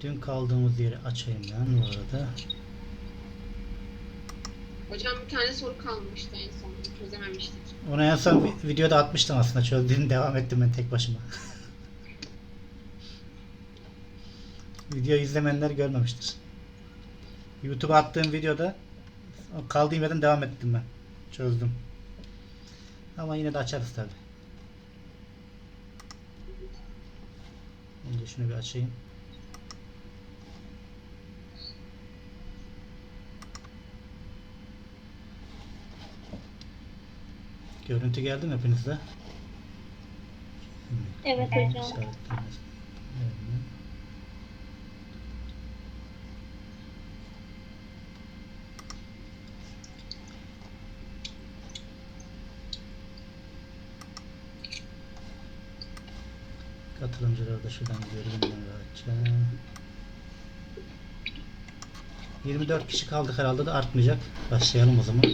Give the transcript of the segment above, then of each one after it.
Dün kaldığımız yeri açayım ben bu arada. Hocam bir tane soru kalmıştı en son. Çözememiştik. Onu en son vi- videoda atmıştım aslında. Çözdüğüm devam ettim ben tek başıma. Video izlemeyenler görmemiştir. YouTube'a attığım videoda kaldığım yerden devam ettim ben. Çözdüm. Ama yine de açarız tabi. Önce şunu bir açayım. Görüntü geldi mi hepinizde? Evet hocam. Evet. Katılımcıları da şuradan ben rahatça. 24 kişi kaldık herhalde de artmayacak. Başlayalım o zaman.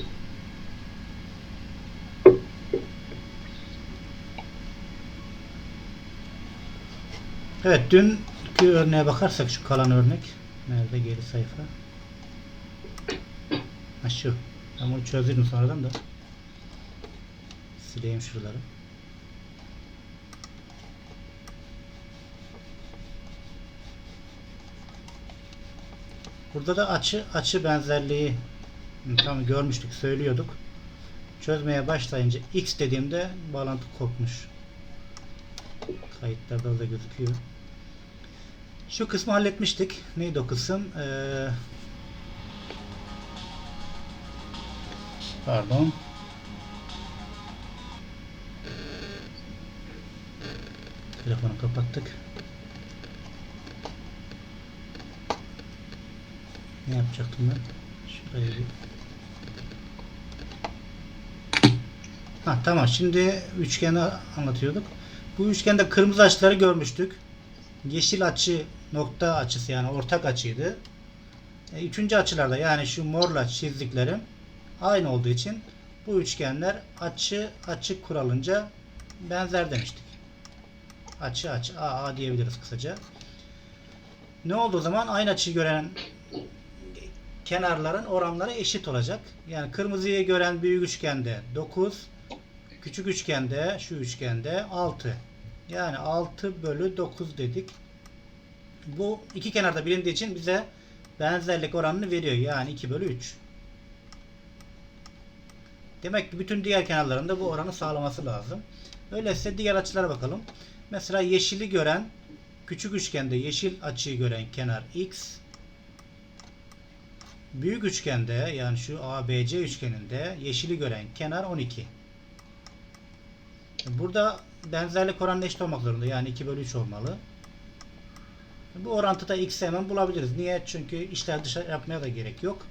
Evet dünkü örneğe bakarsak şu kalan örnek. Nerede geri sayfa? Ha şu. Ben bunu çözdüm sonradan da. Sileyim şuraları. Burada da açı açı benzerliği tam görmüştük, söylüyorduk. Çözmeye başlayınca x dediğimde bağlantı kopmuş. Kayıtlarda da gözüküyor. Şu kısmı halletmiştik. Neydi o kısım? Ee, pardon. Telefonu kapattık. Ne yapacaktım ben? Şurayı bir... Ha, tamam. Şimdi üçgeni anlatıyorduk. Bu üçgende kırmızı açıları görmüştük. Yeşil açı nokta açısı yani ortak açıydı. E, üçüncü açılarda yani şu morla çizdiklerim aynı olduğu için bu üçgenler açı açı kuralınca benzer demiştik. Açı açı AA diyebiliriz kısaca. Ne oldu o zaman? Aynı açıyı gören kenarların oranları eşit olacak. Yani kırmızıyı gören büyük üçgende 9, küçük üçgende şu üçgende 6. Yani 6 bölü 9 dedik. Bu iki kenarda bilindiği için bize benzerlik oranını veriyor. Yani 2 bölü 3. Demek ki bütün diğer kenarlarında bu oranı sağlaması lazım. Öyleyse diğer açılara bakalım. Mesela yeşili gören küçük üçgende yeşil açıyı gören kenar x. Büyük üçgende yani şu ABC üçgeninde yeşili gören kenar 12. Burada benzerlik oranı eşit olmak zorunda. Yani 2 bölü 3 olmalı. Bu orantıda x'i hemen bulabiliriz. Niye? Çünkü işler dışarı yapmaya da gerek yok.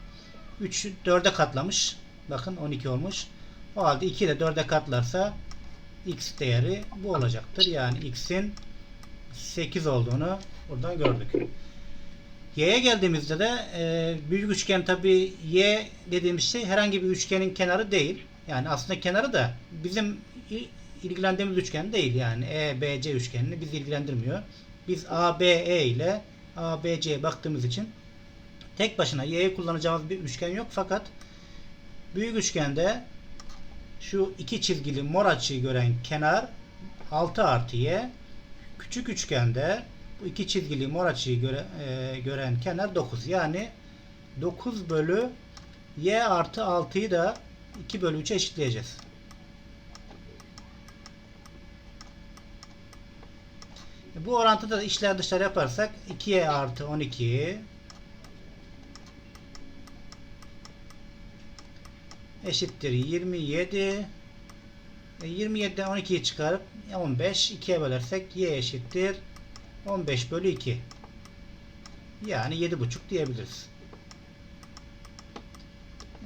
3'ü 4'e katlamış. Bakın 12 olmuş. O halde 2 ile 4'e katlarsa x değeri bu olacaktır. Yani x'in 8 olduğunu buradan gördük. Y'ye geldiğimizde de e, büyük üçgen tabi Y dediğimiz şey herhangi bir üçgenin kenarı değil. Yani aslında kenarı da bizim ilgilendiğimiz üçgen değil. Yani EBC üçgenini biz ilgilendirmiyor. Biz ABE ile ABC'ye baktığımız için tek başına Y'yi kullanacağımız bir üçgen yok. Fakat büyük üçgende şu iki çizgili mor açıyı gören kenar 6 artı Y. Küçük üçgende bu iki çizgili mor açıyı göre, e, gören kenar 9. Yani 9 bölü y artı 6'yı da 2 bölü 3'e eşitleyeceğiz. Bu orantıda da işler dışarı yaparsak 2y artı 12 eşittir 27 e, 27'den 12'yi çıkarıp 15 2'ye bölersek y eşittir 15 bölü 2. Yani 7,5 diyebiliriz.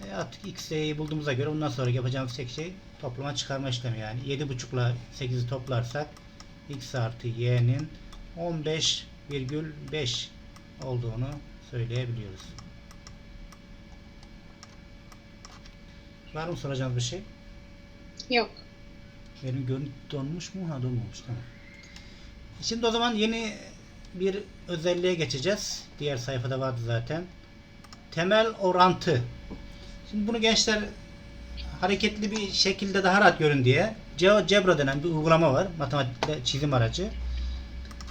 E artık x y'yi bulduğumuza göre bundan sonra yapacağımız tek şey toplama çıkarma işlemi yani. 7,5 ile 8'i toplarsak x artı y'nin 15,5 olduğunu söyleyebiliyoruz. Var mı soracağınız bir şey? Yok. Benim görüntü donmuş mu? Ha donmamış tamam. Şimdi o zaman yeni bir özelliğe geçeceğiz. Diğer sayfada vardı zaten. Temel orantı. Şimdi bunu gençler hareketli bir şekilde daha rahat görün diye GeoGebra denen bir uygulama var. Matematikte çizim aracı.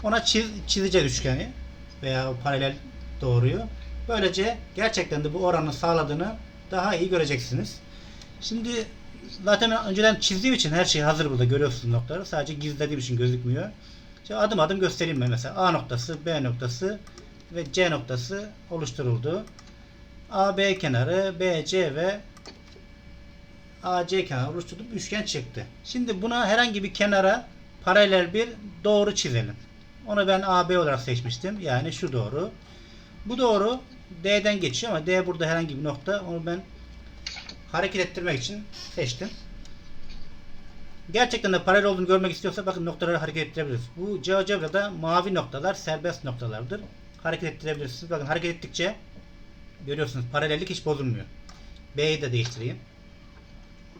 Ona çiz, çizeceğiz üçgeni veya paralel doğruyu. Böylece gerçekten de bu oranın sağladığını daha iyi göreceksiniz. Şimdi zaten önceden çizdiğim için her şey hazır burada görüyorsunuz noktaları. Sadece gizlediğim için gözükmüyor. Şimdi adım adım göstereyim ben mesela. A noktası, B noktası ve C noktası oluşturuldu. AB kenarı, BC ve AC kenarı oluşturdum. Üçgen çıktı. Şimdi buna herhangi bir kenara paralel bir doğru çizelim. Onu ben AB olarak seçmiştim. Yani şu doğru. Bu doğru D'den geçiyor ama D burada herhangi bir nokta. Onu ben hareket ettirmek için seçtim. Gerçekten de paralel olduğunu görmek istiyorsa bakın noktaları hareket ettirebiliriz. Bu GeoGebra'da mavi noktalar serbest noktalardır. Hareket ettirebilirsiniz. Bakın hareket ettikçe görüyorsunuz paralellik hiç bozulmuyor. B'yi de değiştireyim.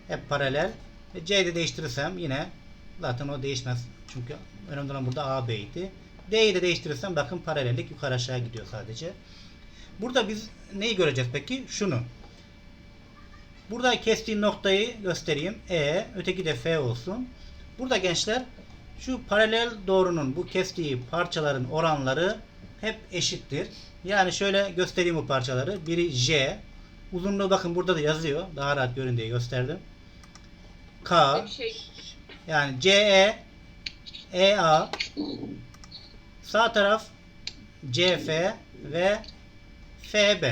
Hep paralel. E, C'yi de değiştirirsem yine zaten o değişmez. Çünkü önemli olan burada A, B'ydi. D'yi de değiştirirsem bakın paralellik yukarı aşağı gidiyor sadece. Burada biz neyi göreceğiz peki? Şunu. Burada kestiğim noktayı göstereyim. E, öteki de F olsun. Burada gençler şu paralel doğrunun bu kestiği parçaların oranları hep eşittir. Yani şöyle göstereyim bu parçaları. Biri J. Uzunluğu bakın burada da yazıyor. Daha rahat görün diye gösterdim. K. Şey. Yani CE EA sağ taraf CF ve FB.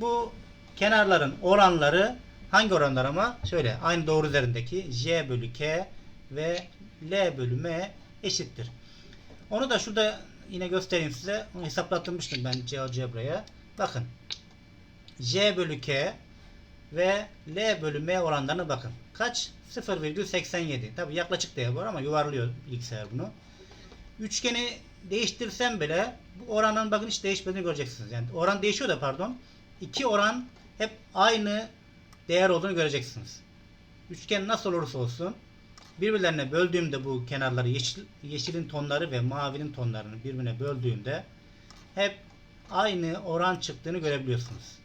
Bu kenarların oranları hangi oranlar ama? Şöyle aynı doğru üzerindeki J bölü K ve L bölü M eşittir. Onu da şurada yine göstereyim size. Onu hesaplatmıştım ben GeoGebra'ya. Bakın. J bölü K ve L bölü M oranlarına bakın. Kaç? 0,87. Tabi yaklaşık değer var ama yuvarlıyor bilgisayar bunu. Üçgeni değiştirsem bile bu oranın bakın hiç değişmediğini göreceksiniz. Yani oran değişiyor da pardon. İki oran hep aynı değer olduğunu göreceksiniz. Üçgen nasıl olursa olsun birbirlerine böldüğümde bu kenarları yeşil, yeşilin tonları ve mavinin tonlarını birbirine böldüğümde hep aynı oran çıktığını görebiliyorsunuz.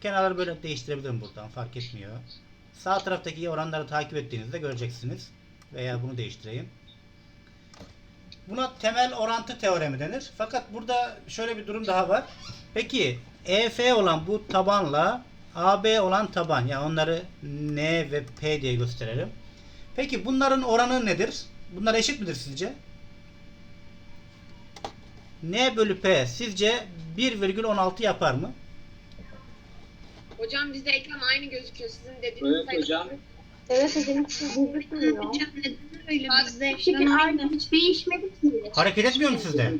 Kenarları böyle değiştirebilirim buradan fark etmiyor. Sağ taraftaki oranları takip ettiğinizde göreceksiniz. Veya bunu değiştireyim. Buna temel orantı teoremi denir. Fakat burada şöyle bir durum daha var. Peki EF olan bu tabanla AB olan taban yani onları N ve P diye gösterelim. Peki bunların oranı nedir? Bunlar eşit midir sizce? N bölü P sizce 1,16 yapar mı? Hocam bizde ekran aynı gözüküyor. Sizin dediğiniz Evet sayı- hocam. Evet hocam hiç gözükmüyor. Hocam neden öyle bizde ekran aynı hiç değişmedi ki. Hareket etmiyor mu sizde?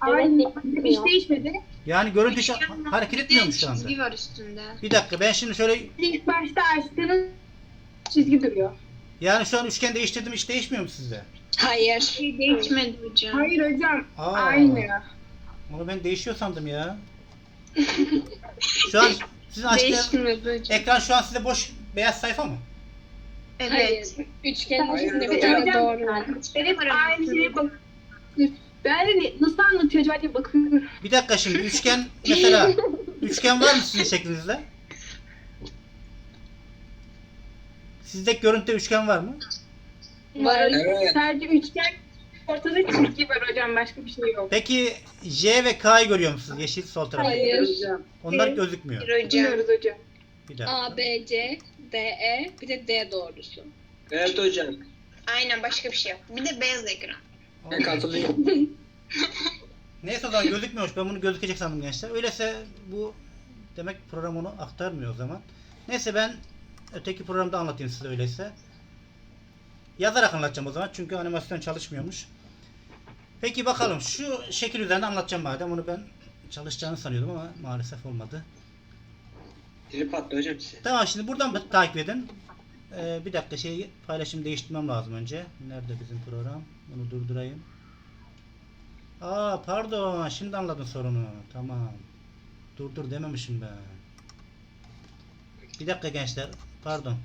Aynı şey hiç değişmedi. Yani görüntü Üçgen hareket etmiyor mu şu anda? Çizgi var üstünde. Bir dakika ben şimdi şöyle İlk başta açtığınız çizgi duruyor. yani şu an üçgen değiştirdim hiç değişmiyor mu sizde? Hayır. Şey değişmedi hocam. Hayır hocam Aa, aynı. Onu ben değişiyor sandım ya. Şu an sizin açtığınız Değişmedi hocam. ekran şu an size boş beyaz sayfa mı? Evet. Üçgen Hayır, içinde hocam. Doğru. Evet aynı şeye bak. Ben de nasıl anlatıyor acaba diye bakıyorum. Bir dakika şimdi üçgen mesela üçgen var mı sizin şeklinizde? Sizde görüntüde üçgen var mı? Var. Evet. Sadece üçgen ortada çizgi var hocam başka bir şey yok. Peki J ve K'yı görüyor musunuz? Yeşil sol tarafta. Hayır. hocam. Onlar Evet. gözükmüyor. Hocam. Biliyoruz hocam. Bir dakika. A, B, C, D, E, bir de D doğrusu. Evet hocam. Aynen başka bir şey yok. Bir de beyaz ekran. Ben katılıyorum. Neyse o zaman gözükmüyormuş. Ben bunu gözükecek sandım gençler. Öyleyse bu demek program onu aktarmıyor o zaman. Neyse ben öteki programda anlatayım size öyleyse. Yazarak anlatacağım o zaman. Çünkü animasyon çalışmıyormuş. Peki bakalım. Şu şekil üzerinde anlatacağım madem. Onu ben çalışacağını sanıyordum ama maalesef olmadı. Trip attı hocam size. Tamam şimdi buradan bir takip edin. Ee, bir dakika şey paylaşım değiştirmem lazım önce. Nerede bizim program? Bunu durdurayım. Aa pardon şimdi anladım sorunu. Tamam. Durdur dememişim ben. Bir dakika gençler. Pardon.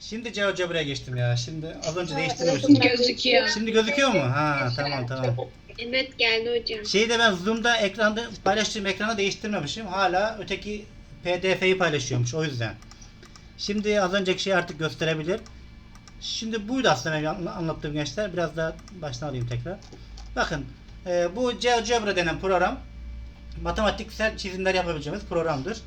Şimdi GeoGebra'ya geçtim ya. Şimdi az önce değiştirmiştim. Gözüküyor. Şimdi gözüküyor mu? Ha tamam tamam. Evet geldi hocam. Şeyi de ben Zoom'da ekranda paylaştığım ekranı değiştirmemişim. Hala öteki PDF'yi paylaşıyormuş o yüzden. Şimdi az önceki şeyi artık gösterebilir. Şimdi buydu aslında benim anla- anlattığım gençler. Biraz daha baştan alayım tekrar. Bakın e, bu GeoGebra denen program matematiksel çizimler yapabileceğimiz programdır.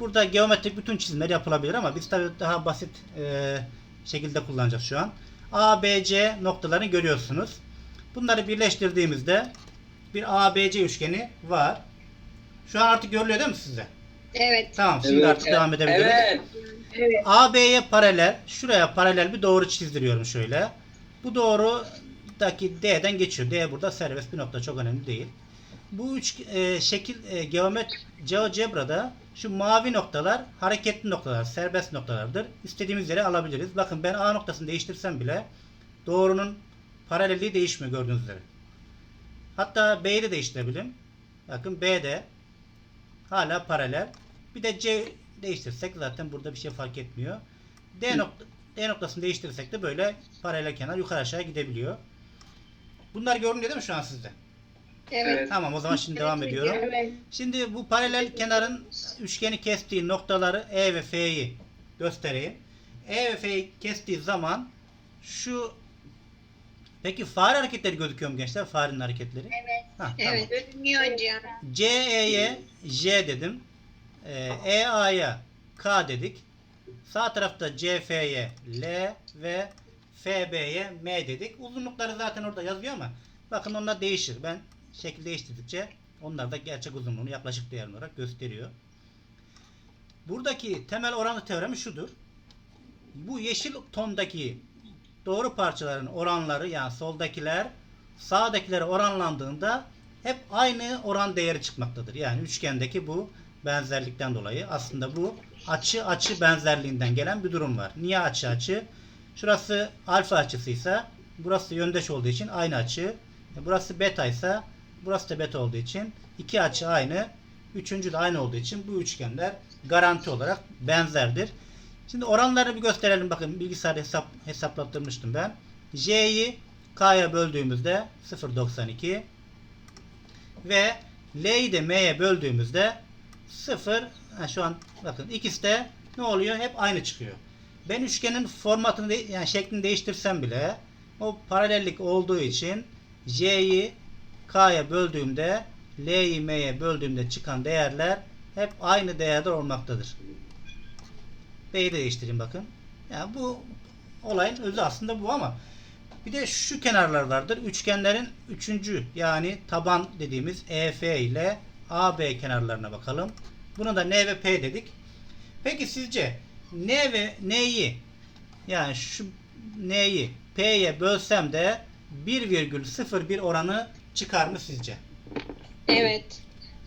Burada geometrik bütün çizimler yapılabilir ama biz tabii daha basit e, şekilde kullanacağız şu an. A, B, C noktalarını görüyorsunuz. Bunları birleştirdiğimizde bir ABC üçgeni var. Şu an artık görülüyor değil mi size? Evet. Tamam şimdi artık devam edebiliriz. Evet. Evet. AB'ye paralel, şuraya paralel bir doğru çizdiriyorum şöyle. Bu doğrudaki D'den geçiyor. D burada serbest bir nokta çok önemli değil. Bu üç e, şekil e, geomet GeoGebra'da şu mavi noktalar hareketli noktalar, serbest noktalardır. İstediğimiz yere alabiliriz. Bakın ben A noktasını değiştirsem bile doğrunun paralelliği değişmiyor gördüğünüz üzere. Hatta B'yi de değiştirebilirim. Bakın B'de hala paralel. Bir de C değiştirsek zaten burada bir şey fark etmiyor. D nokta D noktasını değiştirirsek de böyle paralel kenar yukarı aşağı gidebiliyor. Bunlar görünüyor değil mi şu an sizde? Evet. Tamam o zaman şimdi devam ediyorum. Evet. Şimdi bu paralel kenarın üçgeni kestiği noktaları E ve F'yi göstereyim. E ve F'yi kestiği zaman şu Peki fare hareketleri gözüküyor mu gençler? Farenin hareketleri. Evet. Tamam. Evet. Görünüyor hocam. CE'ye J dedim. Ee, EA'ya K dedik. Sağ tarafta CF'ye L ve FB'ye M dedik. Uzunlukları zaten orada yazıyor ama bakın onlar değişir. Ben şekil değiştirdikçe onlar da gerçek uzunluğunu yaklaşık değer olarak gösteriyor. Buradaki temel oranı teoremi şudur. Bu yeşil tondaki doğru parçaların oranları yani soldakiler sağdakilere oranlandığında hep aynı oran değeri çıkmaktadır. Yani üçgendeki bu benzerlikten dolayı aslında bu açı açı benzerliğinden gelen bir durum var. Niye açı açı? Şurası alfa açısıysa burası yöndeş olduğu için aynı açı. E, Burası beta ise burası da beta olduğu için iki açı aynı. Üçüncü de aynı olduğu için bu üçgenler garanti olarak benzerdir. Şimdi oranları bir gösterelim. Bakın bilgisayarda hesap, hesaplattırmıştım ben. J'yi K'ya böldüğümüzde 0.92 ve L'yi de M'ye böldüğümüzde 0 ha, şu an bakın ikisi de ne oluyor? Hep aynı çıkıyor. Ben üçgenin formatını yani şeklini değiştirsem bile o paralellik olduğu için J'yi K'ya böldüğümde L'yi M'ye böldüğümde çıkan değerler hep aynı değerde olmaktadır. B'yi de değiştireyim bakın. Yani bu olayın özü aslında bu ama bir de şu kenarlar vardır. Üçgenlerin üçüncü yani taban dediğimiz EF ile AB kenarlarına bakalım. Buna da N ve P dedik. Peki sizce N ve N'yi yani şu N'yi P'ye bölsem de 1,01 oranı çıkar mı sizce? Evet.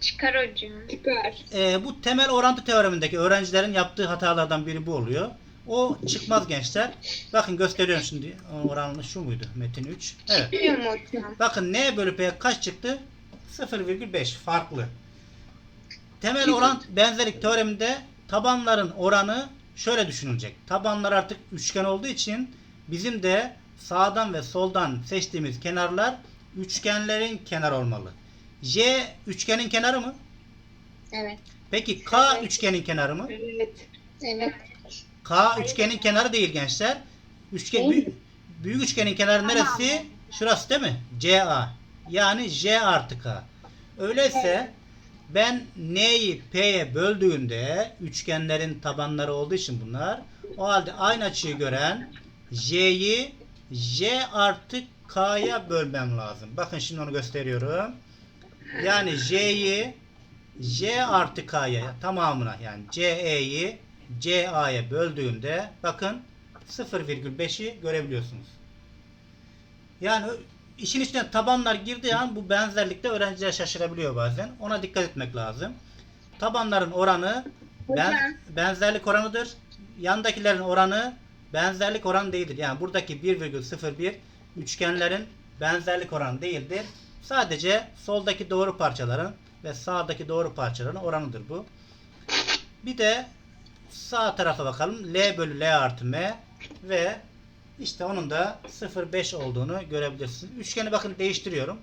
Çıkar hocam. Çıkar. Ee, bu temel orantı teoremindeki öğrencilerin yaptığı hatalardan biri bu oluyor. O çıkmaz gençler. Bakın gösteriyorum şimdi. Oranlı şu muydu? Metin 3. Evet. Biliyor mu hocam? Bakın N bölü P kaç çıktı? 0,5 farklı. Temel oran benzerlik teoreminde tabanların oranı şöyle düşünülecek. Tabanlar artık üçgen olduğu için bizim de sağdan ve soldan seçtiğimiz kenarlar üçgenlerin kenar olmalı. J üçgenin kenarı mı? Evet. Peki K üçgenin kenarı mı? Evet. Evet. K üçgenin kenarı değil gençler. Üçgen büyük, büyük üçgenin kenarı neresi? Şurası değil mi? CA. Yani J artı K. Öyleyse ben N'yi P'ye böldüğümde üçgenlerin tabanları olduğu için bunlar o halde aynı açıyı gören J'yi J artı K'ya bölmem lazım. Bakın şimdi onu gösteriyorum. Yani J'yi J artı K'ya tamamına yani CE'yi CA'ya böldüğümde bakın 0,5'i görebiliyorsunuz. Yani işin içine tabanlar girdiği an bu benzerlikte öğrenciler şaşırabiliyor bazen. Ona dikkat etmek lazım. Tabanların oranı ben, benzerlik oranıdır. Yandakilerin oranı benzerlik oranı değildir. Yani buradaki 1,01 üçgenlerin benzerlik oranı değildir. Sadece soldaki doğru parçaların ve sağdaki doğru parçaların oranıdır bu. Bir de sağ tarafa bakalım. L bölü L artı M. Ve işte onun da 0,5 olduğunu görebilirsiniz. Üçgeni bakın değiştiriyorum.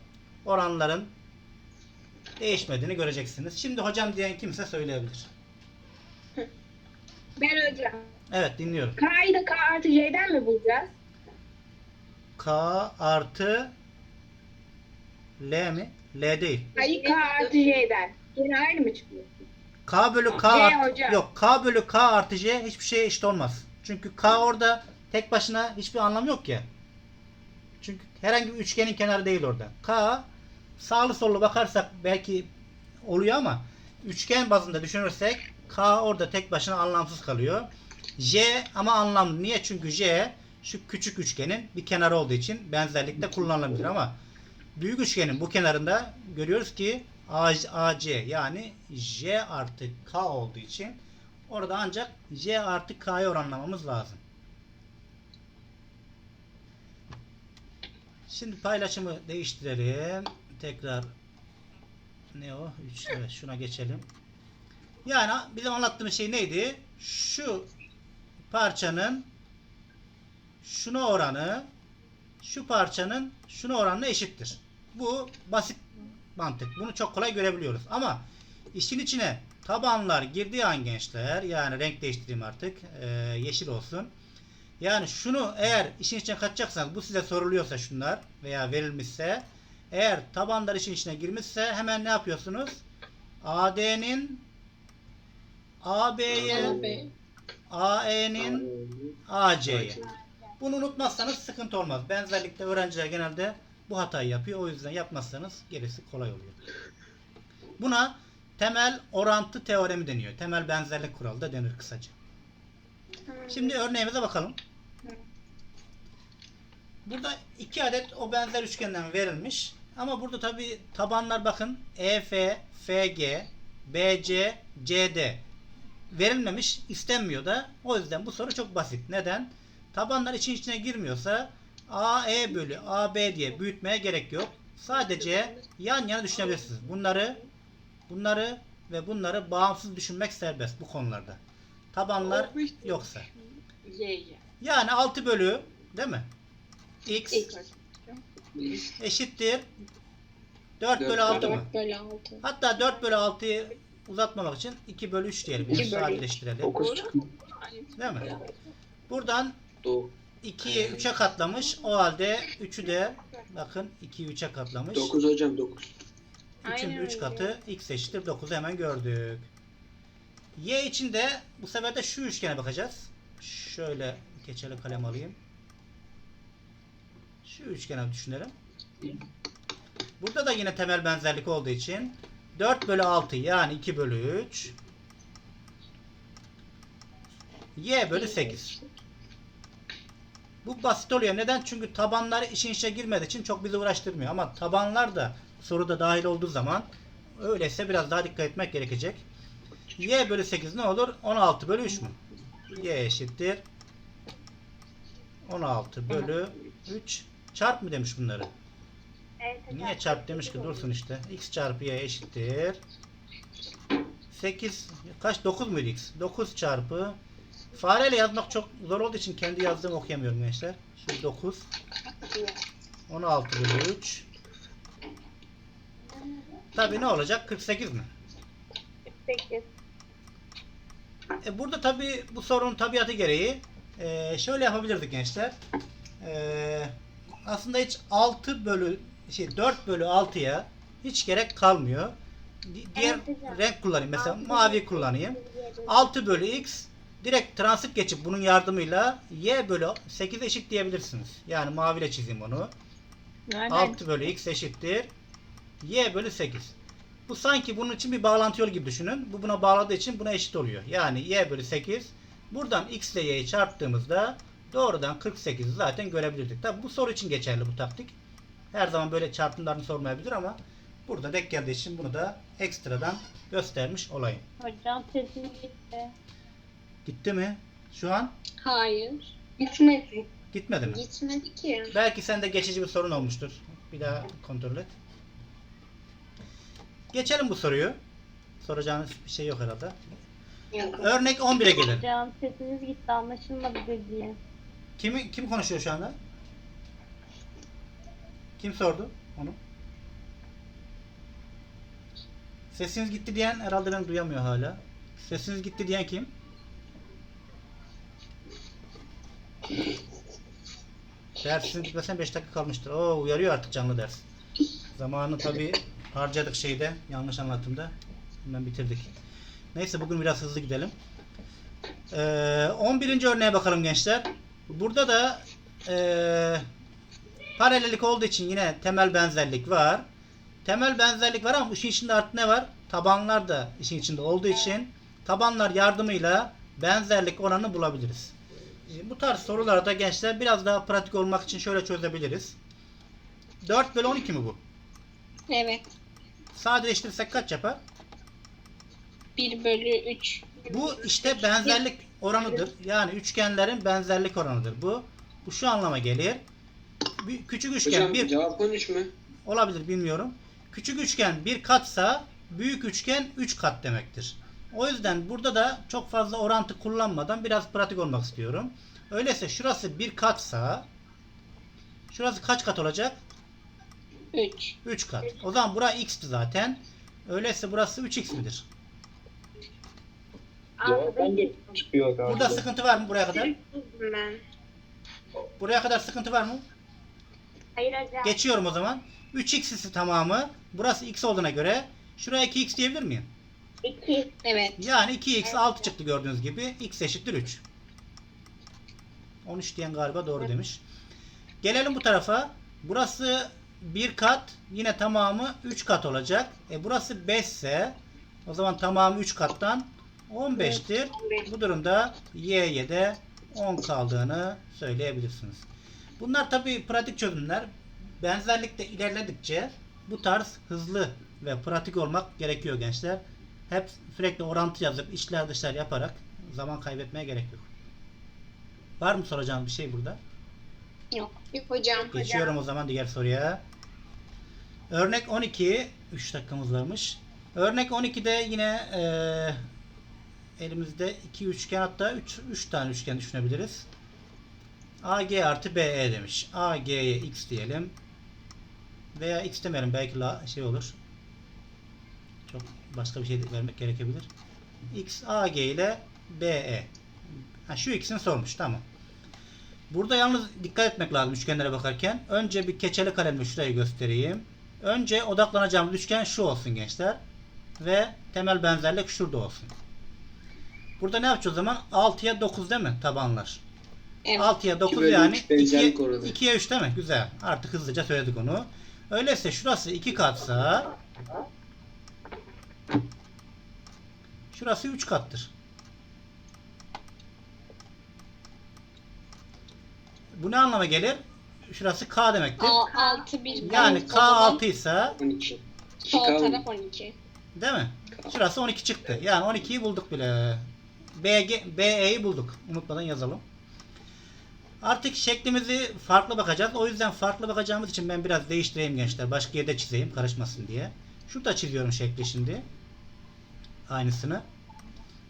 Oranların değişmediğini göreceksiniz. Şimdi hocam diyen kimse söyleyebilir. Ben hocam. Evet dinliyorum. K'yı da K artı J'den mi bulacağız? K artı L mi? L değil. Hayır K artı J'den. Yine aynı mı çıkıyor? K bölü K C artı, hocam. yok K bölü K artı J hiçbir şeye eşit olmaz. Çünkü K orada tek başına hiçbir anlamı yok ya. Çünkü herhangi bir üçgenin kenarı değil orada. K sağlı sollu bakarsak belki oluyor ama üçgen bazında düşünürsek K orada tek başına anlamsız kalıyor. J ama anlamlı. Niye? Çünkü J şu küçük üçgenin bir kenarı olduğu için benzerlikte kullanılabilir ama büyük üçgenin bu kenarında görüyoruz ki AC yani J artı K olduğu için orada ancak J artı K'yı oranlamamız lazım. Şimdi paylaşımı değiştirelim. Tekrar ne o? 3 evet şuna geçelim. Yani bizim anlattığımız şey neydi? Şu parçanın şuna oranı şu parçanın şuna oranına eşittir. Bu basit mantık. Bunu çok kolay görebiliyoruz. Ama işin içine tabanlar girdiği an gençler yani renk değiştireyim artık ee, yeşil olsun. Yani şunu eğer işin içine katacaksanız bu size soruluyorsa şunlar veya verilmişse eğer tabanlar işin içine girmişse hemen ne yapıyorsunuz? AD'nin AB'ye. AE'nin AC'ye. Bunu unutmazsanız sıkıntı olmaz. Benzerlikte öğrenciler genelde bu hatayı yapıyor. O yüzden yapmazsanız gerisi kolay oluyor. Buna temel orantı teoremi deniyor. Temel benzerlik kuralı da denir kısaca. Şimdi örneğimize bakalım. Burada iki adet o benzer üçgenden verilmiş. Ama burada tabi tabanlar bakın EF, FG, BC, CD verilmemiş, istenmiyor da. O yüzden bu soru çok basit. Neden? Tabanlar için içine girmiyorsa AE bölü AB diye büyütmeye gerek yok. Sadece yan yana düşünebilirsiniz. Bunları bunları ve bunları bağımsız düşünmek serbest bu konularda. Tabanlar yoksa. Ye. Yani 6 bölü değil mi? X eşittir 4 bölü Dört 6 bölü mı? 4 bölü 6. Hatta 4 bölü 6'yı uzatmamak için 2 bölü 3 diyelim. Yani sadeleştirelim. 9 çıktı. Değil mi? Buradan Do- 2'yi 3'e katlamış. O halde 3'ü de bakın 2'yi 3'e katlamış. 9 hocam 9. 3'ün Aynen 3 öyle. katı x eşittir 9'u hemen gördük. Y için de bu sefer de şu üçgene bakacağız. Şöyle keçeli kalem alayım. Şu üçgene düşünelim. Burada da yine temel benzerlik olduğu için 4 bölü 6 yani 2 bölü 3 y bölü 8. Bu basit oluyor. Neden? Çünkü tabanlar işin içine girmediği için çok bizi uğraştırmıyor. Ama tabanlar da soruda dahil olduğu zaman öyleyse biraz daha dikkat etmek gerekecek. y bölü 8 ne olur? 16 bölü 3 mü? y eşittir 16 bölü 3 çarp mı demiş bunları? Evet. Niye çarp demiş ki dursun işte. x çarpı y eşittir. 8 kaç 9 muydu x? 9 çarpı fareyle yazmak çok zor olduğu için kendi yazdığımı okuyamıyorum gençler. Şu 9 16 bölü 3 Tabi ne olacak? 48 mi? 8. E burada tabi bu sorunun tabiatı gereği e, şöyle yapabilirdik gençler. E, aslında hiç 6 bölü şey 4 bölü 6'ya hiç gerek kalmıyor. Di- Diğer renk kullanayım. Mesela mavi kullanayım. 6 bölü x direkt transit geçip bunun yardımıyla y bölü 8 eşit diyebilirsiniz. Yani maviyle çizeyim onu. 6 bölü x eşittir y bölü 8. Bu sanki bunun için bir bağlantı yolu gibi düşünün. Bu buna bağladığı için buna eşit oluyor. Yani y bölü 8. Buradan x ile y'yi çarptığımızda doğrudan 48'i zaten görebilirdik. Tabi bu soru için geçerli bu taktik. Her zaman böyle çarpımlarını sormayabilir ama burada denk geldiği için bunu da ekstradan göstermiş olayım. Hocam sesim gitti. Gitti mi? Şu an Hayır. Gitmedi. gitmedi mi? Gitmedi ki. Belki sende geçici bir sorun olmuştur. Bir daha kontrol et. Geçelim bu soruyu. Soracağınız bir şey yok herhalde. Yok. Örnek 11'e gelelim. Hocam sesiniz gitti anlaşılmadı dediği. Kim kim konuşuyor şu anda? Kim sordu onu? Sesiniz gitti diyen herhalde beni duyamıyor hala. Sesiniz gitti diyen kim? Dersin bitmesine 5 dakika kalmıştır. Oo uyarıyor artık canlı ders. Zamanı tabii harcadık şeyde, yanlış anlatımda. Hemen bitirdik. Neyse bugün biraz hızlı gidelim. Ee, 11. örneğe bakalım gençler. Burada da ee, paralellik olduğu için yine temel benzerlik var. Temel benzerlik var ama işin içinde artık ne var? Tabanlar da işin içinde olduğu için tabanlar yardımıyla benzerlik oranını bulabiliriz. Bu tarz sorularda gençler biraz daha pratik olmak için şöyle çözebiliriz. 4 bölü 12 mi bu? Evet. Sadeleştirirsek kaç yapar? 1 bölü 3. Bu işte benzerlik oranıdır. Yani üçgenlerin benzerlik oranıdır bu. Bu şu anlama gelir. Bir, küçük üçgen Hocam bir cevap 13 mü? olabilir bilmiyorum. Küçük üçgen bir katsa büyük üçgen 3 kat demektir. O yüzden burada da çok fazla orantı kullanmadan biraz pratik olmak istiyorum. Öyleyse şurası bir katsa şurası kaç kat olacak? 3. 3 kat. O zaman bura x'ti zaten. Öyleyse burası 3x midir? Cevap de çıkıyor galiba. Burada sıkıntı var mı buraya kadar? Ben. Buraya kadar sıkıntı var mı? Hayır hocam. Geçiyorum o zaman. 3x'isi tamamı. Burası x olduğuna göre şuraya 2x diyebilir miyim? 2. Evet. Yani 2x 6 çıktı gördüğünüz gibi. x eşittir 3. 13 diyen galiba doğru demiş. Gelelim bu tarafa. Burası bir kat. Yine tamamı 3 kat olacak. E burası 5 ise o zaman tamamı 3 kattan 15'tir. Bu durumda y'ye de 10 kaldığını söyleyebilirsiniz. Bunlar tabii pratik çözümler. Benzerlikte ilerledikçe bu tarz hızlı ve pratik olmak gerekiyor gençler. Hep sürekli orantı yazıp içler dışlar yaparak zaman kaybetmeye gerek yok. Var mı soracağınız bir şey burada? Yok. Yok hocam. Geçiyorum o zaman diğer soruya. Örnek 12. 3 dakikamız varmış. Örnek 12'de yine eee, elimizde iki üçgen hatta 3 3 tane üçgen düşünebiliriz. AG artı BE demiş. AG'ye x diyelim. Veya x demeyelim belki la şey olur. Başka bir şey vermek gerekebilir. X AG ile BE. Ha, şu ikisini sormuş tamam. Burada yalnız dikkat etmek lazım üçgenlere bakarken. Önce bir keçeli kalemle şurayı göstereyim. Önce odaklanacağımız üçgen şu olsun gençler. Ve temel benzerlik şurada olsun. Burada ne yapacağız o zaman? 6'ya 9 değil mi tabanlar? Evet. 6'ya 9 bölü yani üç benzerlik 2'ye oranı. 2'ye 3 değil mi? Güzel. Artık hızlıca söyledik onu. Öyleyse şurası 2 katsa şurası 3 kattır. Bu ne anlama gelir? Şurası K demektir. 6 1 Yani K 6 ise 12. İki Sol taraf 12. değil mi? Şurası 12 çıktı. Yani 12'yi bulduk bile. BG, BE'yi bulduk. Unutmadan yazalım. Artık şeklimizi farklı bakacağız. O yüzden farklı bakacağımız için ben biraz değiştireyim gençler. Başka yerde çizeyim karışmasın diye. Şurada çiziyorum şekli şimdi. Aynısını.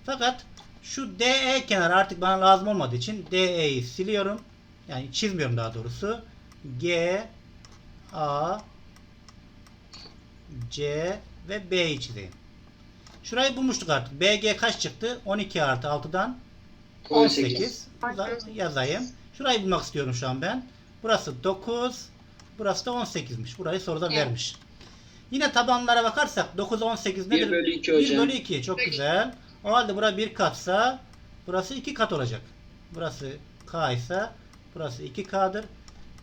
Fakat şu DE kenarı artık bana lazım olmadığı için DE'yi siliyorum. Yani çizmiyorum daha doğrusu. G A C ve B'yi çizeyim. Şurayı bulmuştuk artık. BG kaç çıktı? 12 artı 6'dan 18. Burada yazayım. Şurayı bulmak istiyorum şu an ben. Burası 9. Burası da 18'miş. Burayı soruda Evet. vermiş. Yine tabanlara bakarsak 9 18 nedir? 1 bölü 2 1 hocam. bölü 2. Çok güzel. O halde bura bir katsa burası 2 kat olacak. Burası K ise burası 2K'dır.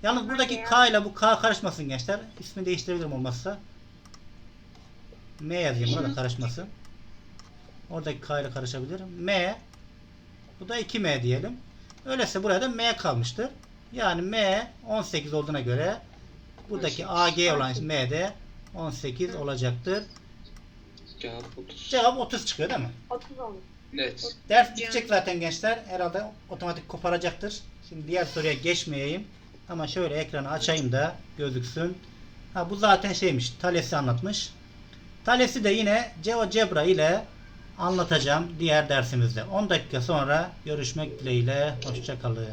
Yalnız buradaki K ile bu K karışmasın gençler. İsmi değiştirebilirim olmazsa. M yazayım burada karışmasın. Oradaki K ile karışabilir. M bu da 2M diyelim. Öyleyse buraya da M kalmıştır. Yani M 18 olduğuna göre buradaki AG olan M de 18 olacaktır. Cevap 30. Cevap 30 çıkıyor değil mi? 30 olmuş. Evet. Ders bitecek zaten gençler. Herhalde otomatik koparacaktır. Şimdi diğer soruya geçmeyeyim. Ama şöyle ekranı açayım da gözüksün. Ha bu zaten şeymiş. Thales'i anlatmış. Thales'i de yine GeoGebra ile anlatacağım diğer dersimizde. 10 dakika sonra görüşmek dileğiyle. Hoşçakalın.